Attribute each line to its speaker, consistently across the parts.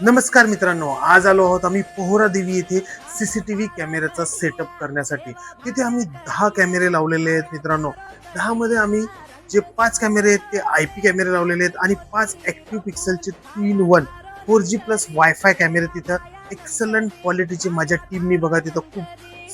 Speaker 1: नमस्कार मित्रांनो आज आलो आहोत आम्ही पोहरा देवी येथे व्ही कॅमेऱ्याचा सेटअप करण्यासाठी. तिथे आम्ही दहा कॅमेरे लावलेले आहेत मित्रांनो. दहामध्ये आम्ही जे पाच कॅमेरे आहेत ते आय पी कॅमेरे लावलेले आहेत आणि पाच ॲक्टिव्ह पिक्सलचे तीन one four G plus wifi कॅमेरे तिथं एक्सलंट क्वालिटीची माझ्या टीमनी बघा तिथं खूप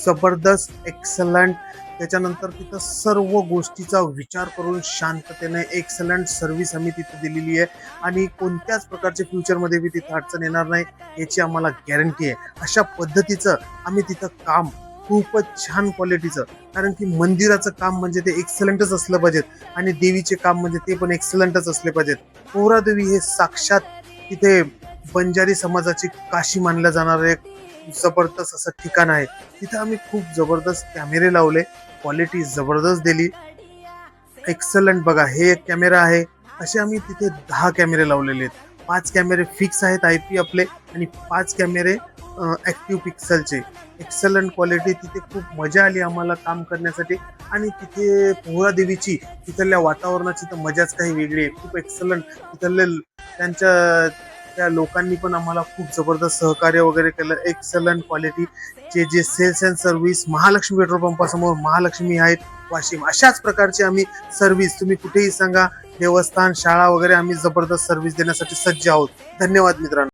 Speaker 1: जबरदस्त एक्सलंट त्याच्यानंतर तिथं सर्व गोष्टीचा विचार करून शांततेने एक्सलंट सर्व्हिस आम्ही तिथे दिलेली आहे. आणि कोणत्याच प्रकारचे फ्युचरमध्ये बी तिथं अडचण येणार नाही याची आम्हाला गॅरंटी आहे. अशा पद्धतीचं आम्ही तिथं काम खूपच छान क्वालिटीचं कारण की मंदिराचं काम म्हणजे ते एक्सलंटच असलं पाहिजेत. आणि देवीचे काम म्हणजे ते पण एक्सलंटच असले पाहिजेत. पोहरादेवी हे साक्षात तिथे बंजारी समाजाची काशी मानलं जाणारं एक जबरदस्त असं ठिकाण आहे. तिथे आम्ही खूप जबरदस्त कॅमेरे लावले. क्वालिटी जबरदस्त दिली. एक्सलंट बघा हे एक कॅमेरा आहे. असे आम्ही तिथे दहा कॅमेरे लावलेले आहेत. पाच कॅमेरे फिक्स आहेत आय पी आपले आणि पाच कॅमेरे ॲक्टिव्ह पिक्सलचे एक्सलंट क्वालिटी तिथे खूप मजा आली आम्हाला काम करण्यासाठी. आणि तिथे पोहरा देवीची तिथल्या वातावरणाची तर मजाच काही वेगळी आहे. खूप एक्सलंट तिथले त्यांच्या त्या लोकांनी पण आम्हाला खूप जबरदस्त सहकार्य वगैरे केलं. एक्सलंट क्वालिटी चे जे sales and service Mahalakshmi petrol पंपासमोर Mahalakshmi आहेत वाशिम. अशाच प्रकारची आम्ही सर्व्हिस तुम्ही कुठेही सांगा देवस्थान शाळा वगैरे आम्ही जबरदस्त सर्व्हिस देण्यासाठी सज्ज आहोत. धन्यवाद मित्रांनो.